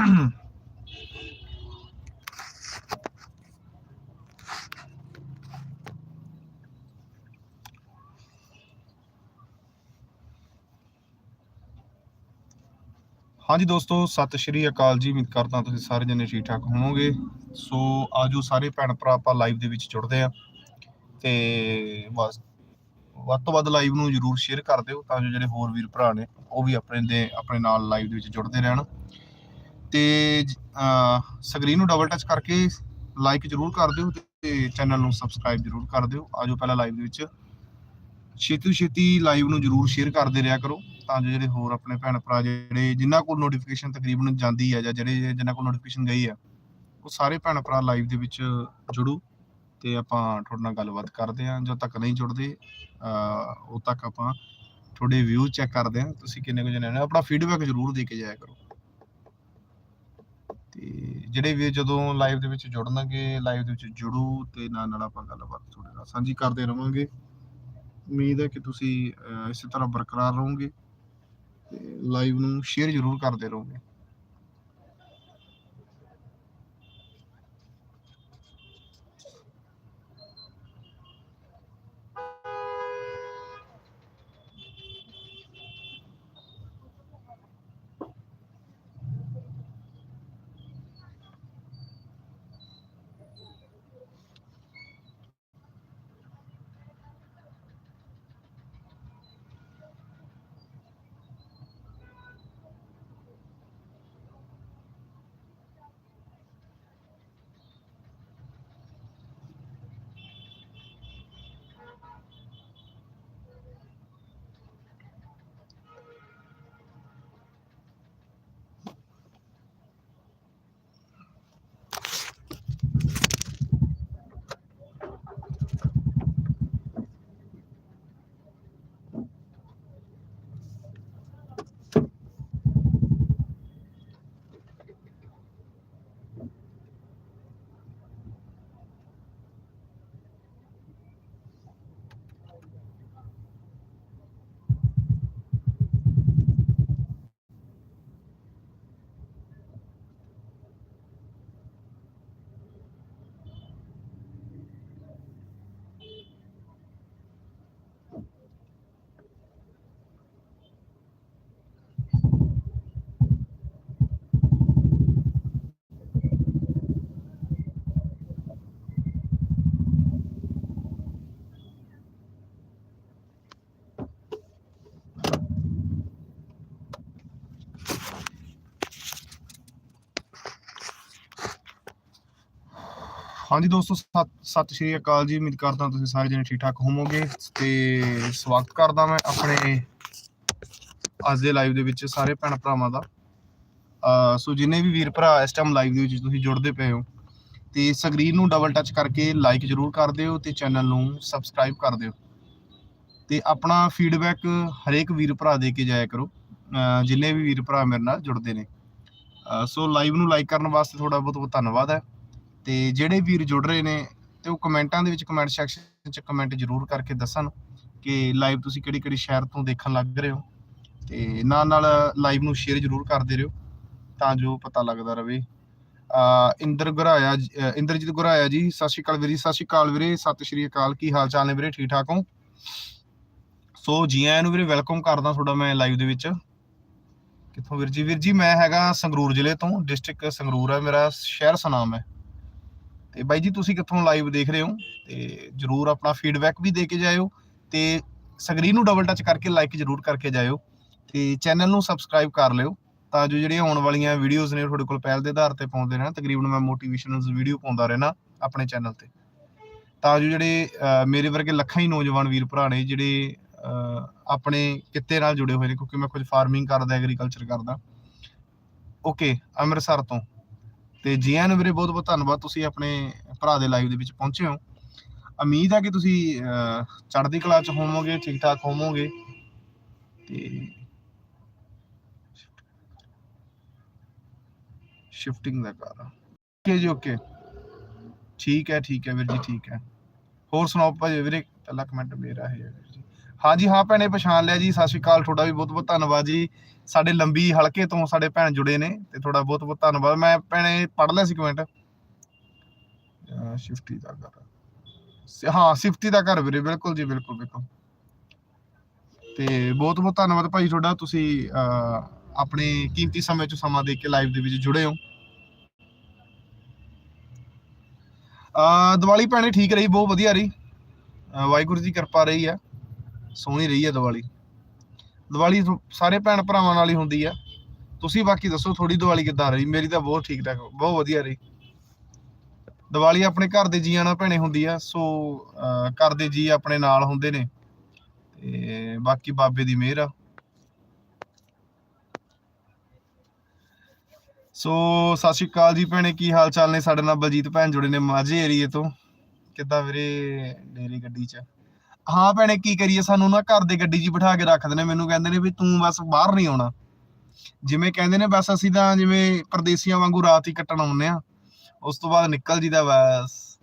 ਹਾਂਜੀ ਦੋਸਤੋ, ਸਤਿ ਸ਼੍ਰੀ ਅਕਾਲ ਜੀ। ਉਮੀਦ ਕਰਦਾ ਤੁਸੀਂ ਸਾਰੇ ਜਣੇ ਠੀਕ ਠਾਕ ਹੋਵੋਗੇ। ਸੋ ਆਜੋ ਸਾਰੇ ਭੈਣ ਭਰਾ ਆਪਾਂ ਲਾਈਵ ਦੇ ਵਿੱਚ ਜੁੜਦੇ ਆ ਤੇ ਬਸ, ਵੱਧ ਤੋਂ ਵੱਧ ਲਾਈਵ ਨੂੰ ਜਰੂਰ ਸ਼ੇਅਰ ਕਰ ਦਿਓ, ਤਾਂ ਜੋ ਜਿਹੜੇ ਹੋਰ ਵੀਰ ਭਰਾ ਨੇ, ਉਹ ਵੀ ਆਪਣੇ ਦੇ, ਆਪਣੇ ਨਾਲ ਲਾਈਵ ਦੇ ਵਿੱਚ ਜੁੜਦੇ ਰਹਿਣ। ਤੇ ਸਕਰੀਨ ਨੂੰ ਡਬਲ ਟੱਚ ਕਰਕੇ ਲਾਈਕ ਜਰੂਰ ਕਰ ਦਿਓ ਤੇ ਚੈਨਲ ਨੂੰ ਸਬਸਕ੍ਰਾਈਬ ਜਰੂਰ ਕਰ ਦਿਓ। ਆਜੋ ਪਹਿਲਾਂ ਲਾਈਵ ਦੇ ਵਿੱਚ। ਛੇਤੀ ਤੋਂ ਛੇਤੀ ਲਾਈਵ ਨੂੰ ਜਰੂਰ ਸ਼ੇਅਰ ਕਰਦੇ ਰਿਹਾ ਕਰੋ ਤਾਂ ਜੋ ਜਿਹੜੇ ਹੋਰ ਆਪਣੇ ਭੈਣ ਭਰਾ ਜਿਹੜੇ, ਜਿਨ੍ਹਾਂ ਕੋਲ ਨੋਟੀਫਿਕੇਸ਼ਨ ਤਕਰੀਬਨ ਜਾਂਦੀ ਹੈ ਜਾਂ ਜਿਹੜੇ, ਜਿਨ੍ਹਾਂ ਕੋਲ ਨੋਟੀਫਿਕੇਸ਼ਨ ਗਈ ਹੈ ਉਹ ਸਾਰੇ ਭੈਣ ਭਰਾ ਲਾਈਵ ਦੇ ਵਿੱਚ ਜੁੜੋ ਤੇ ਆਪਾਂ ਤੁਹਾਡੇ ਨਾਲ ਗੱਲਬਾਤ ਕਰਦੇ ਹਾਂ। ਜਦੋਂ ਤੱਕ ਨਹੀਂ ਜੁੜਦੇ, ਅਹ, ਉਦੋਂ ਤੱਕ ਆਪਾਂ ਤੁਹਾਡੇ ਵਿਊ ਚੈੱਕ ਕਰਦੇ ਹਾਂ। ਤੁਸੀਂ ਕਿੰਨੇ ਕੁ ਜਣੇ ਨੇ, ਆਪਣਾ ਫੀਡਬੈਕ ਜਰੂਰ ਦੇ ਕੇ ਜਾਇਆ ਕਰੋ। ਤੇ ਜਿਹੜੇ ਵੀ ਜਦੋਂ ਲਾਈਵ ਦੇ ਵਿੱਚ ਜੁੜਨਗੇ ਲਾਈਵ ਦੇ ਵਿੱਚ ਜੁੜੋ ਤੇ ਨਾਲ ਨਾਲ ਆਪਾਂ ਗੱਲਬਾਤ ਤੁਹਾਡੇ ਨਾਲ ਸਾਂਝੀ ਕਰਦੇ ਰਵਾਂਗੇ। ਉਮੀਦ ਹੈ ਕਿ ਤੁਸੀਂ ਅਹ, ਇਸੇ ਤਰ੍ਹਾਂ ਬਰਕਰਾਰ ਰਹੋਗੇ ਤੇ ਲਾਈਵ ਨੂੰ ਸ਼ੇਅਰ ਜ਼ਰੂਰ ਕਰਦੇ ਰਹੋਗੇ। ਹਾਂਜੀ ਦੋਸਤੋ, ਸਤ- ਸਤਿ ਸ਼੍ਰੀ ਅਕਾਲ ਜੀ। ਉਮੀਦ ਕਰਦਾ ਤੁਸੀਂ ਸਾਰੇ ਜਣੇ ਠੀਕ ਠਾਕ ਹੋਵੋਗੇ ਤੇ ਸਵਾਗਤ ਕਰਦਾ ਮੈਂ ਆਪਣੇ ਅੱਜ ਦੇ ਲਾਈਵ ਦੇ ਵਿੱਚ ਸਾਰੇ ਭੈਣ ਭਰਾਵਾਂ ਦਾ। ਸੋ ਜਿੰਨੇ ਵੀ ਵੀਰ ਭਰਾ ਇਸ ਟਾਈਮ ਲਾਈਵ ਦੇ ਵਿੱਚ ਤੁਸੀਂ ਜੁੜਦੇ ਪਏ ਹੋ, ਤੇ ਸਕਰੀਨ ਨੂੰ ਡਬਲ ਟੱਚ ਕਰਕੇ ਲਾਈਕ ਜਰੂਰ ਕਰ ਦਿਓ ਤੇ ਚੈਨਲ ਨੂੰ ਸਬਸਕ੍ਰਾਈਬ ਕਰ ਦਿਓ। ਤੇ ਆਪਣਾ ਫੀਡਬੈਕ ਹਰੇਕ ਵੀਰ ਭਰਾ ਦੇ ਕੇ ਜਾਇਆ ਕਰੋ। ਜਿੰਨੇ ਵੀ ਵੀਰ ਭਰਾ ਮੇਰੇ ਨਾਲ ਜੁੜਦੇ ਨੇ। ਸੋ ਲਾਈਵ ਨੂੰ ਲਾਈਕ ਕਰਨ ਵਾਸਤੇ ਤੁਹਾਡਾ ਬਹੁਤ ਬਹੁਤ ਧੰਨਵਾਦ ਹੈ। ਤੇ ਜਿਹੜੇ ਵੀਰ ਜੁੜ ਰਹੇ ਨੇ ਤੇ ਉਹ ਕਮੈਂਟਾਂ ਦੇ ਵਿੱਚ ਕਮੈਂਟ ਸੈਕਸ਼ਨ 'ਚ ਕਮੈਂਟ ਜ਼ਰੂਰ ਕਰਕੇ ਦੱਸਣ ਕਿ ਲਾਈਵ ਤੁਸੀਂ ਕਿਹੜੀ ਕਿਹੜੀ ਸ਼ਹਿਰ ਤੋਂ ਦੇਖਣ ਲੱਗ ਰਹੇ ਹੋ ਤੇ ਨਾਲ ਨਾਲ ਲਾਈਵ ਨੂੰ ਸ਼ੇਅਰ ਜ਼ਰੂਰ ਕਰਦੇ ਰਹੋ ਤਾਂ ਜੋ ਪਤਾ ਲੱਗਦਾ ਰਵੇ ਆ, ਇੰਦਰ ਗੁਰਾਇਆ ਇੰਦਰਜੀਤ ਗੁਰਾਇਆ ਜੀ, ਸਤਿ ਸ਼੍ਰੀ ਅਕਾਲ ਵੀਰੇ ਸਤਿ ਸ਼੍ਰੀ ਅਕਾਲ ਵੀਰੇ, ਸਤਿ ਸ਼੍ਰੀ ਅਕਾਲ, ਕੀ ਹਾਲ ਚਾਲ ਨੇ ਵੀਰੇ, ਠੀਕ ਠਾਕ ਹੋ? ਸੋ ਜੀ ਆਇਆਂ ਨੂੰ ਵੀਰੇ ਵੈਲਕਮ ਕਰਦਾ ਤੁਹਾਡਾ ਮੈਂ ਲਾਈਵ ਦੇ ਵਿੱਚ। ਕਿੱਥੋਂ ਵੀਰ ਜੀ? ਵੀਰ ਜੀ ਮੈਂ ਹੈਗਾ ਸੰਗਰੂਰ ਜ਼ਿਲ੍ਹੇ ਤੋਂ ਡਿਸਟ੍ਰਿਕਟ ਸੰਗਰੂਰ ਹੈ ਮੇਰਾ ਸ਼ਹਿਰ ਸਨਾਮ ਹੈ। ਤੇ ਬਾਈ ਜੀ, ਤੁਸੀਂ ਕਿੱਥੋਂ ਲਾਈਵ ਦੇਖ ਰਹੇ ਹੋ? ਤੇ ਜਰੂਰ ਆਪਣਾ ਫੀਡਬੈਕ ਵੀ ਦੇ ਕੇ ਜਾਇਓ ਤੇ ਸਕਰੀਨ ਨੂੰ ਡਬਲ ਟੱਚ ਕਰਕੇ ਲਾਈਕ ਜਰੂਰ ਕਰਕੇ ਜਾਇਓ ਤੇ ਚੈਨਲ ਨੂੰ ਸਬਸਕ੍ਰਾਈਬ ਕਰ ਲਿਓ ਤਾਂ ਜੋ ਜਿਹੜੀਆਂ ਆਉਣ ਵਾਲੀਆਂ ਵੀਡੀਓਜ਼ ਨੇ ਤੁਹਾਡੇ ਕੋਲ ਪਹਿਲ ਦੇ ਆਧਾਰ ਤੇ ਪਾਉਂਦੇ ਰਹਿਣਾ, ਤਕਰੀਬਨ ਮੈਂ ਮੋਟੀਵੇਸ਼ਨਲ ਵੀਡੀਓ ਪਾਉਂਦਾ ਰਹਿਣਾ ਆਪਣੇ ਚੈਨਲ ਤੇ। ਤਾਂ ਜੋ ਜਿਹੜੇ ਮੇਰੇ ਵਰਗੇ ਲੱਖਾਂ ਹੀ ਨੌਜਵਾਨ ਵੀਰ ਭਰਾ ਨੇ ਜਿਹੜੇ ਆਪਣੇ ਕਿੱਤੇ ਨਾਲ ਜੁੜੇ ਹੋਏ ਨੇ, ਕਿਉਂਕਿ ਮੈਂ ਕੁਝ ਫਾਰਮਿੰਗ ਕਰਦਾ ਐਗਰੀਕਲਚਰ ਕਰਦਾ। ਓਕੇ ਅੰਮ੍ਰਿਤਸਰ ਤੋਂ। ਤੇ ਜੀ ਨੂੰ ਵੀਰੇ ਬਹੁਤ ਬਹੁਤ ਧੰਨਵਾਦ, ਤੁਸੀਂ ਆਪਣੇ ਭਰਾ ਦੇ ਲਾਈਵ ਦੇ ਵਿੱਚ ਪਹੁੰਚੇ ਹੋ। ਉਮੀਦ ਹੈ ਕਿ ਤੁਸੀਂ ਚੜ੍ਹਦੀ ਕਲਾ ਚ ਹੋਵੋਗੇ ਠੀਕ ਠਾਕ ਹੋਵੋਗੇ। ਤੇ ਸ਼ਿਫਟਿੰਗ ਦਾ ਕਰ ਓਕੇ ਜੀ ਓਕੇ ਠੀਕ ਹੈ ਠੀਕ ਹੈ ਵੀਰ ਜੀ, ਠੀਕ ਹੈ। ਹੋਰ ਸੁਣਾਓ ਭਾਜੀ, ਵੀਰੇ, ਪਹਿਲਾ ਕਮੈਂਟ ਮੇਰਾ ਹੈ। ਹਾਂਜੀ ਹਾਂ ਭੈਣੇ ਪਛਾਣ ਲਿਆ ਜੀ। ਸਤਿ ਸ਼੍ਰੀ ਅਕਾਲ ਤੁਹਾਡਾ ਵੀ ਬਹੁਤ ਬਹੁਤ ਧੰਨਵਾਦ ਜੀ। ਸਾਡੇ ਲੰਬੀ ਹਲਕੇ ਤੋਂ ਸਾਡੇ ਭੈਣ ਜੁੜੇ ਨੇ ਤੇ ਤੁਹਾਡਾ ਬਹੁਤ ਬਹੁਤ ਧੰਨਵਾਦ। ਮੈਂ ਭੈਣੇ ਪੜ੍ਹ ਲਿਆ ਸੀ ਕਮੈਂਟ ਸ਼ਿਫਟੀ ਦਾ ਘਰ। ਹਾਂ ਸਿਫਤੀ ਦਾ ਘਰ ਵੀਰੇ ਬਿਲਕੁਲ ਜੀ ਬਿਲਕੁਲ ਬਿਲਕੁਲ। ਤੇ ਬਹੁਤ ਬਹੁਤ ਧੰਨਵਾਦ ਭਾਈ ਤੁਹਾਡਾ। ਤੁਸੀਂ ਆਪਣੇ ਕੀਮਤੀ ਸਮੇਂ ਚ ਸਮਾਂ ਦੇ ਕੇ ਲਾਈਵ ਦੇ ਵਿੱਚ ਜੁੜੇ ਹੋ। ਅਹ, ਦੀਵਾਲੀ ਭੈਣੇ ਠੀਕ ਰਹੀ ਬਹੁਤ ਵਧੀਆ ਰਹੀ। ਵਾਹਿਗੁਰੂ ਦੀ ਕਿਰਪਾ ਰਹੀ ਹੈ ਸੋਹਣੀ ਰਹੀ ਹੈ ਦੀਵਾਲੀ। ਦੀਵਾਲੀ ਸਾਰੇ ਭੈਣ ਭਰਾਵਾਂ ਨਾਲ ਹੀ ਹੁੰਦੀ ਆ। ਤੁਸੀਂ ਬਾਕੀ ਦੱਸੋ ਥੋੜੀ ਦੀਵਾਲੀ ਕਿੱਦਾਂ ਰਹੀ? ਮੇਰੀ ਤਾਂ ਬਹੁਤ ਠੀਕ ਠਾਕ, ਬਹੁਤ ਵਧੀਆ ਰਹੀ। ਦੀਵਾਲੀ ਆਪਣੇ ਘਰ ਦੇ ਜੀਆਂ ਨਾਲ ਭੈਣੇ ਹੁੰਦੀ ਆ, ਸੋ ਘਰ ਦੇ ਜੀ ਆਪਣੇ ਨਾਲ ਹੁੰਦੇ ਨੇ। ਤੇ ਬਾਕੀ ਬਾਬੇ ਦੀ ਮਿਹਰ ਆ। ਸੋ, ਸਤਿ ਸ਼੍ਰੀ ਅਕਾਲ ਜੀ ਭੈਣੇ, ਕੀ ਹਾਲ ਚਾਲ ਨੇ? ਸਾਡੇ ਨਾਲ ਬਲਜੀਤ ਭੈਣ ਜੁੜੇ ਨੇ ਮਾਝੇ ਏਰੀਏ ਤੋਂ। ਕਿੱਦਾਂ ਵੀਰੇ, ਡੇਰੀ ਗੱਡੀ 'ਚ? ਹਾਂ ਭੈਣੇ, ਕੀ ਕਰੀਏ? ਸਾਨੂੰ ਨਾ ਘਰ ਦੇ ਗੱਡੀ 'ਚ ਬਿਠਾ ਕੇ ਰੱਖਦੇ ਨੇ। ਮੈਨੂੰ ਕਹਿੰਦੇ ਨੇ ਵੀ ਤੂੰ ਬਸ ਬਾਹਰ ਨਹੀਂ ਆਉਣਾ। ਜਿਵੇਂ ਕਹਿੰਦੇ ਨੇ, ਬਸ ਅਸੀਂ ਤਾਂ ਜਿਵੇਂ ਪਰਦੇਸੀਆਂ ਵਾਂਗੂ ਰਾਤ ਹੀ ਕੱਟਣ ਆਉਂਦੇ ਆ ਉਸ ਤੋਂ ਬਾਅਦ ਨਿਕਲ ਜੀਦਾ ਬਸ।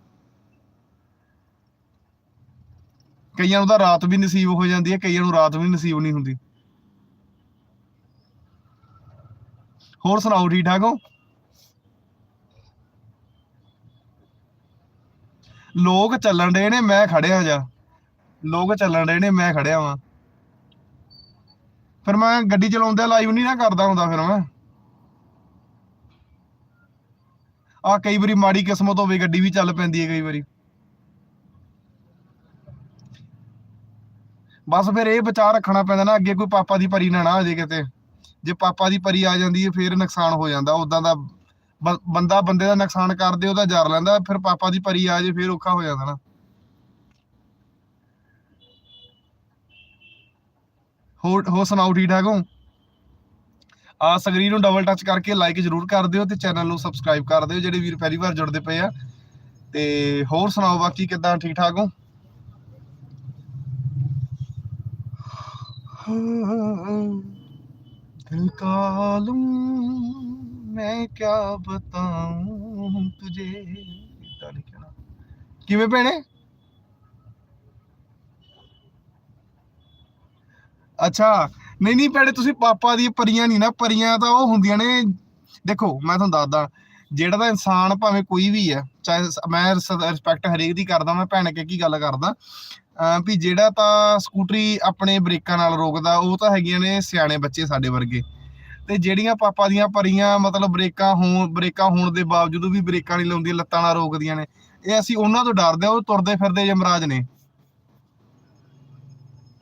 ਕਈਆਂ ਨੂੰ ਤਾਂ ਰਾਤ ਵੀ ਨਸੀਬ ਹੋ ਜਾਂਦੀ ਹੈ, ਕਈਆਂ ਨੂੰ ਰਾਤ ਵੀ ਨਸੀਬ ਨਹੀਂ ਹੁੰਦੀ। ਹੋਰ ਸੁਣਾਓ ਠੀਕ ਠਾਕ ਹੋ? ਲੋਕ ਚੱਲਣ ਰਹੇ ਨੇ, ਮੈਂ ਖੜਿਆ ਜਾ। ਲੋਕ ਚੱਲਣ ਰਹੇ ਨੇ, ਮੈਂ ਖੜਿਆ ਵਾਂ। ਫਿਰ ਮੈਂ ਗੱਡੀ ਚਲਾਉਂਦਾ ਲਾਈਵ ਨਹੀਂ ਨਾ ਕਰਦਾ ਹੁੰਦਾ ਫਿਰ ਮੈਂ। ਆ ਕਈ ਵਾਰੀ ਮਾੜੀ ਕਿਸਮਤ ਹੋਵੇ, ਗੱਡੀ ਵੀ ਚੱਲ ਪੈਂਦੀ ਹੈ ਕਈ ਵਾਰੀ। ਬਸ ਫਿਰ ਇਹ ਵਿਚਾਰ ਰੱਖਣਾ ਪੈਂਦਾ ਨਾ, ਅੱਗੇ ਕੋਈ ਪਾਪਾ ਦੀ ਪਰੀ ਨਾ ਨਾ ਆ ਜੇ ਕਿਤੇ। ਜੇ ਪਾਪਾ ਦੀ ਪਰੀ ਆ ਜਾਂਦੀ ਹੈ, ਫਿਰ ਨੁਕਸਾਨ ਹੋ ਜਾਂਦਾ। ਉਦਾਂ ਦਾ ਬ- ਬੰਦਾ ਬੰਦੇ ਦਾ ਨੁਕਸਾਨ ਕਰਦੇ ਉਹਦਾ ਜਰ ਲੈਂਦਾ, ਫਿਰ ਪਾਪਾ ਦੀ ਪਰੀ ਆ ਜੇ ਫਿਰ ਔਖਾ ਹੋ ਜਾਂਦਾ ਨਾ। ਹੋਰ ਹੋ ਸੁਣਾਓ, ਠੀਕ ਠਾਕ ਹੋ? ਆ ਸਕਰੀਨ ਨੂੰ ਡਬਲ ਟੱਚ ਕਰਕੇ ਲਾਈਕ ਜ਼ਰੂਰ ਕਰ ਦਿਓ ਤੇ ਚੈਨਲ ਨੂੰ ਸਬਸਕ੍ਰਾਈਬ ਕਰ ਦਿਓ, ਜਿਹੜੇ ਵੀਰ ਪਹਿਲੀ ਵਾਰ ਜੁੜਦੇ ਪਏ ਆ। ਤੇ ਹੋਰ ਸੁਣਾਓ, ਬਾਕੀ ਕਿਦਾਂ, ਠੀਕ ਠਾਕ ਹੋ? ਦਿਲ ਕਾਲੂੰ, ਮੈਂ ਕੀ ਬਤਾਉਂ ਤੁਝੇ ਕਿਵੇਂ ਭੈਣੇ? ਅੱਛਾ, ਨਹੀਂ ਨਹੀਂ, ਭੈਣੇ, ਤੁਸੀਂ ਪਾਪਾ ਦੀ ਪਰੀਆਂ ਨਹੀਂ ਨਾ, ਪਰੀਆਂ ਤਾਂ ਉਹ ਹੁੰਦੀਆਂ ਨੇ, ਦੇਖੋ, ਮੈਂ ਤੁਹਾਨੂੰ ਦੱਸਦਾ, ਜਿਹੜਾ ਤਾਂ ਇਨਸਾਨ ਭਾਵੇਂ ਕੋਈ ਵੀ ਹੈ, ਚਾਹੇ ਮੈਂ ਰਿਸਪੈਕਟ ਹਰੇਕ ਦੀ ਕਰਦਾ, ਮੈਂ ਭੈਣ ਕੇ ਕੀ ਗੱਲ ਕਰਦਾ, ਅਹ ਵੀ ਜਿਹੜਾ ਤਾਂ ਸਕੂਟਰੀ ਆਪਣੇ ਬ੍ਰੇਕਾਂ ਨਾਲ ਰੋਕਦਾ, ਉਹ ਤਾਂ ਹੈਗੀਆਂ ਨੇ ਸਿਆਣੇ ਬੱਚੇ ਸਾਡੇ ਵਰਗੇ, ਤੇ ਜਿਹੜੀਆਂ ਪਾਪਾ ਦੀਆਂ ਪਰੀਆਂ, ਮਤਲਬ ਬ੍ਰੇਕਾਂ ਹੋਣ ਬ੍ਰੇਕਾਂ ਹੋਣ ਦੇ ਬਾਵਜੂਦ ਵੀ ਬ੍ਰੇਕਾਂ ਨਹੀਂ ਲਾਉਂਦੀਆਂ, ਲੱਤਾਂ ਨਾਲ ਰੋਕਦੀਆਂ ਨੇ, ਇਹ ਅਸੀਂ ਉਹਨਾਂ ਤੋਂ ਡਰਦੇ ਆ ਉਹ ਤੁਰਦੇ ਫਿਰਦੇ ਯਮਰਾਜ ਨੇ।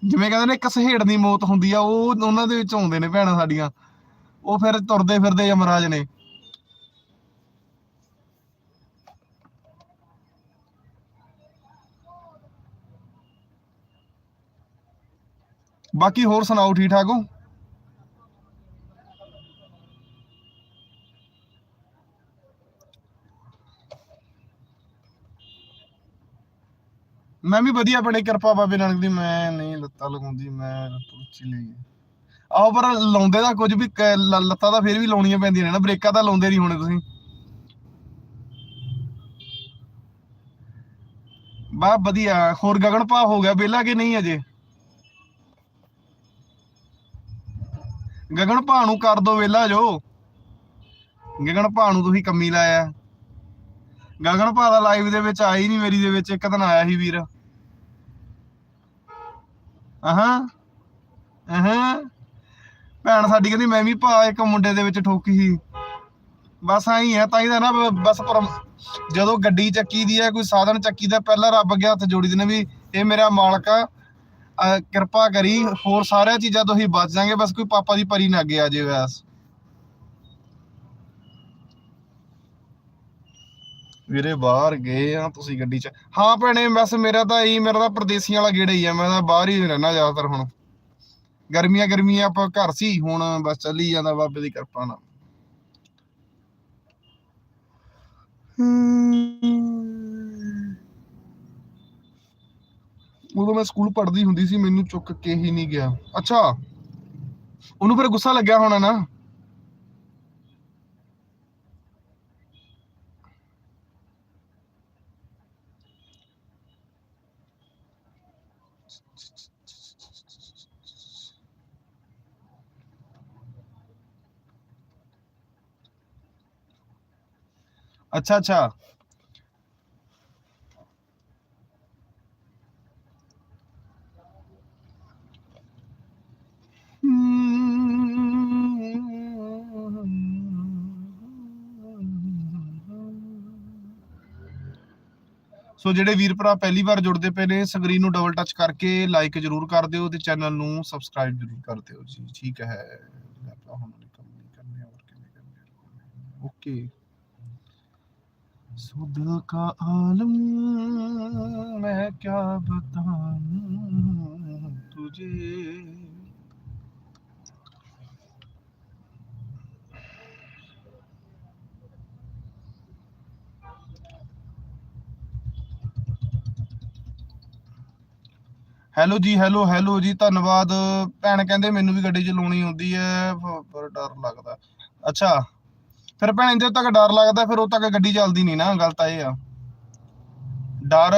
ਜਿਵੇਂ ਕਹਿੰਦੇ ਨੇ ਇੱਕ ਸਹੇੜ ਦੀ ਮੌਤ ਹੁੰਦੀ ਆ, ਉਹ ਉਹਨਾਂ ਦੇ ਵਿੱਚ ਆਉਂਦੇ ਨੇ ਭੈਣਾਂ ਸਾਡੀਆਂ। ਉਹ ਫਿਰ ਤੁਰਦੇ ਫਿਰਦੇ ਯਮਰਾਜ ਨੇ। ਬਾਕੀ ਹੋਰ ਸੁਣਾਓ ਠੀਕ ਠਾਕ ਹੋ? ਮੈਂ ਵੀ ਵਧੀਆ ਬਣੇ ਕਿਰਪਾ ਬਾਬੇ ਨਾਨਕ ਦੀ, ਮੈਂ ਨਹੀਂ ਲੱਤਾਂ ਲਗਾਉਂਦੀ, ਮੈਂ ਪੁੱਛੀ ਲਈ ਆਹੋ, ਪਰ ਲਾਉਂਦੇ ਤਾਂ ਕੁਝ ਵੀ ਲੱਤਾਂ ਤਾਂ ਫਿਰ ਵੀ ਲਾਉਣੀਆਂ ਪੈਂਦੀਆਂ ਨੇ ਨਾ, ਬ੍ਰੇਕਾਂ ਤਾਂ ਲਾਉਂਦੇ ਨਹੀਂ ਹੋਣੇ ਤੁਸੀਂ। ਬਾ, ਵਧੀਆ, ਹੋਰ ਗਗਨ ਭਾ ਹੋ ਗਿਆ, ਵਿਹਲਾ ਕਿ ਨਹੀਂ ਅਜੇ? ਗਗਨ ਭਾ ਨੂੰ ਕਰ ਦੋ ਵਿਹਲਾ ਜੋ। ਗਗਨ ਭਾ ਨੂੰ ਤੁਸੀਂ ਕੰਮੀ ਲਾਇਆ। ਗਗਨ ਭਾ ਦਾ ਲਾਈਵ ਦੇ ਵਿੱਚ ਆਈ ਨਹੀਂ, ਮੇਰੀ ਦੇ ਵਿੱਚ, ਇੱਕ ਦਿਨ ਆਇਆ ਸੀ ਵੀਰ। ਆਹਾਂ ਆਹਾਂ ਭੈਣ ਸਾਡੀ ਕਹਿੰਦੀ, ਮੈਂ ਵੀ ਭਾ ਇੱਕ ਮੁੰਡੇ ਦੇ ਵਿੱਚ ਠੋਕੀ ਸੀ। ਬਸ ਆਈ ਹੈ ਤਾਂ ਹੀ ਤਾਂ ਨਾ ਬਸ ਪਰ ਜਦੋਂ ਗੱਡੀ ਚੱਕੀ ਦੀ ਹੈ ਕੋਈ ਸਾਧਨ ਚੱਕੀ ਦਾ, ਪਹਿਲਾਂ ਰੱਬ ਅੱਗੇ ਹੱਥ ਜੋੜੀ ਦੇ ਨੇ ਵੀ, ਇਹ ਮੇਰਾ ਮਾਲਕ ਆ। ਕਿਰਪਾ ਕਰੀ, ਹੋਰ ਸਾਰਿਆਂ ਚੀਜ਼ਾਂ ਤੋਂ ਹੀ ਬਚ ਜਾਾਂਗੇ, ਬਸ ਕੋਈ ਪਾਪਾ ਦੀ ਪਰੀ ਨਾ ਅੱਗੇ ਆ ਜੇ ਬਸ। ਵੀਰੇ ਬਾਹਰ ਗਏ ਆ ਤੁਸੀਂ ਗੱਡੀ 'ਚ। ਹਾਂ ਭੈਣੇ, ਬਸ ਮੇਰਾ ਤਾਂ ਇਹੀ, ਮੇਰਾ ਤਾਂ ਪਰਦੇਸੀਆਂ ਵਾਲਾ ਗੇੜਾ ਹੀ ਆ। ਮੈਂ ਤਾਂ ਬਾਹਰ ਹੀ ਰਹਿਣਾ ਜ਼ਿਆਦਾਤਰ ਹੁਣ। ਗਰਮੀਆਂ ਗਰਮੀਆਂ ਆਪਾਂ ਘਰ ਸੀ, ਹੁਣ ਬਸ ਚੱਲੀ ਜਾਂਦਾ ਬਾਬੇ ਦੀ ਕਿਰਪਾ ਨਾਲ। ਉਦੋਂ ਮੈਂ ਸਕੂਲ ਪੜ੍ਹਦੀ ਹੁੰਦੀ ਸੀ, ਮੈਨੂੰ ਚੁੱਕ ਕੇ ਹੀ ਨਹੀਂ ਗਿਆ। ਅੱਛਾ। ਉਹਨੂੰ ਫਿਰ ਗੁੱਸਾ ਲੱਗਿਆ ਹੋਣਾ ਨਾ। अच्छा अच्छा hmm. ਸੋ ਜਿਹੜੇ ਵੀਰ ਭਰਾ ਪਹਿਲੀ ਵਾਰ ਜੁੜਦੇ ਪਏ ਨੇ ਸਕਰੀਨ ਨੂੰ ਡਬਲ ਟੱਚ ਕਰਕੇ ਲਾਈਕ ਜਰੂਰ ਕਰ ਦਿਓ ਤੇ ਚੈਨਲ ਨੂੰ ਸਬਸਕ੍ਰਾਈਬ ਜਰੂਰ ਕਰ ਦਿਓ ਜੀ ਠੀਕ ਹੈ ਆਪਾਂ ਹੁਣ ਕੰਮ ਨਹੀਂ ਕਰਨੇ ਹੋਰ ਕਿਵੇਂ ਕਰਨੇ ਓਕੇ सो दिल का आलम मैं क्या बताऊं तुझे ਹੈਲੋ ਜੀ ਹੈਲੋ ਹੈਲੋ ਜੀ, ਧੰਨਵਾਦ। ਭੈਣ ਕਹਿੰਦੇ ਮੈਨੂੰ ਵੀ ਗੱਡੀ ਚਲਾਉਣੀ ਆਉਂਦੀ ਹੈ ਪਰ ਡਰ ਲੱਗਦਾ। ਅੱਛਾ। ਫਿਰ ਭੈਣ ਜੇ ਤੱਕ ਡਰ ਲੱਗਦਾ, ਫਿਰ ਉਹ ਤੱਕ ਗੱਡੀ ਚੱਲਦੀ ਨਹੀਂ ਨਾ ਗੱਲ ਤਾਂ ਇਹ ਆ। ਡਰ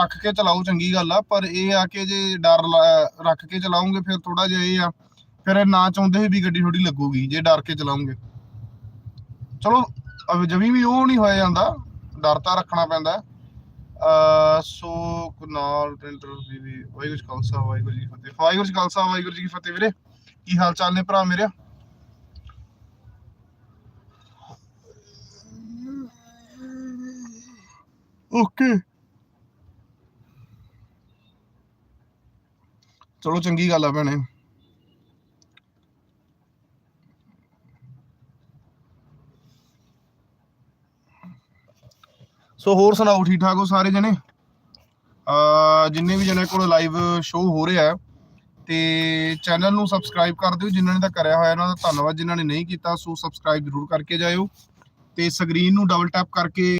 ਰੱਖ ਕੇ ਚਲਾਓ, ਚੰਗੀ ਗੱਲ ਆ, ਪਰ ਇਹ ਆ ਕਿ ਜੇ ਡਰ ਲ- ਰੱਖ ਕੇ ਚਲਾਉਂਗੇ ਫਿਰ ਥੋੜਾ ਜਿਹਾ ਇਹ ਆ, ਫਿਰ ਨਾ ਚਾਹੁੰਦੇ ਹੋਏ ਵੀ ਗੱਡੀ ਥੋੜੀ ਲੱਗੂਗੀ, ਜੇ ਡਰ ਕੇ ਚਲਾਉਂਗੇ ਚਲੋ ਜਮੀ ਵੀ ਉਹ ਨਹੀਂ ਹੋਇਆ ਜਾਂਦਾ, ਡਰ ਤਾਂ ਰੱਖਣਾ ਪੈਂਦਾ। ਸੋ ਕੁਨਾਲ ਟੈਂਟਰ ਵੀ ਵੀ ਵਾਹਿਗੁਰੂ ਜੀ ਖਾਲਸਾ, ਵਾਹਿਗੁਰੂ ਜੀ ਫਤਿਹ। ਵਾਹਿਗੁਰੂ ਜੀ ਖਾਲਸਾ, ਵਾਹਿਗੁਰੂ ਜੀ ਕੀ ਫਤਿਹ ਵੀਰੇ। ਕੀ ਹਾਲ ਚਾਲ ਨੇ ਭਰਾ ਮੇਰੇ? ਓਕੇ। ਚਲੋ ਚੰਗੀ ਗੱਲ ਆ ਭੈਣੇ। ਸੋ ਹੋਰ ਸੁਣਾਓ ਠੀਕ ਠਾਕ ਹੋ ਸਾਰੇ ਜਣੇ? ਅ ਜਿੰਨੇ ਵੀ ਜਣੇ ਕੋਲ ਲਾਈਵ ਸ਼ੋਅ ਹੋ ਰਿਹਾ ਹੈ, ਤੇ ਚੈਨਲ ਨੂੰ ਸਬਸਕ੍ਰਾਈਬ ਕਰ ਦਿਓ, ਜਿਨ੍ਹਾਂ ਨੇ ਤਾਂ ਕਰਿਆ ਹੋਇਆ, ਉਹਨਾਂ ਦਾ ਧੰਨਵਾਦ, ਜਿਨ੍ਹਾਂ ਨੇ ਨਹੀਂ ਕੀਤਾ, ਸੋ ਸਬਸਕ੍ਰਾਈਬ ਜ਼ਰੂਰ ਕਰਕੇ ਜਾਇਓ ਤੇ ਸਕਰੀਨ ਨੂੰ ਡਬਲ ਟੈਪ ਕਰਕੇ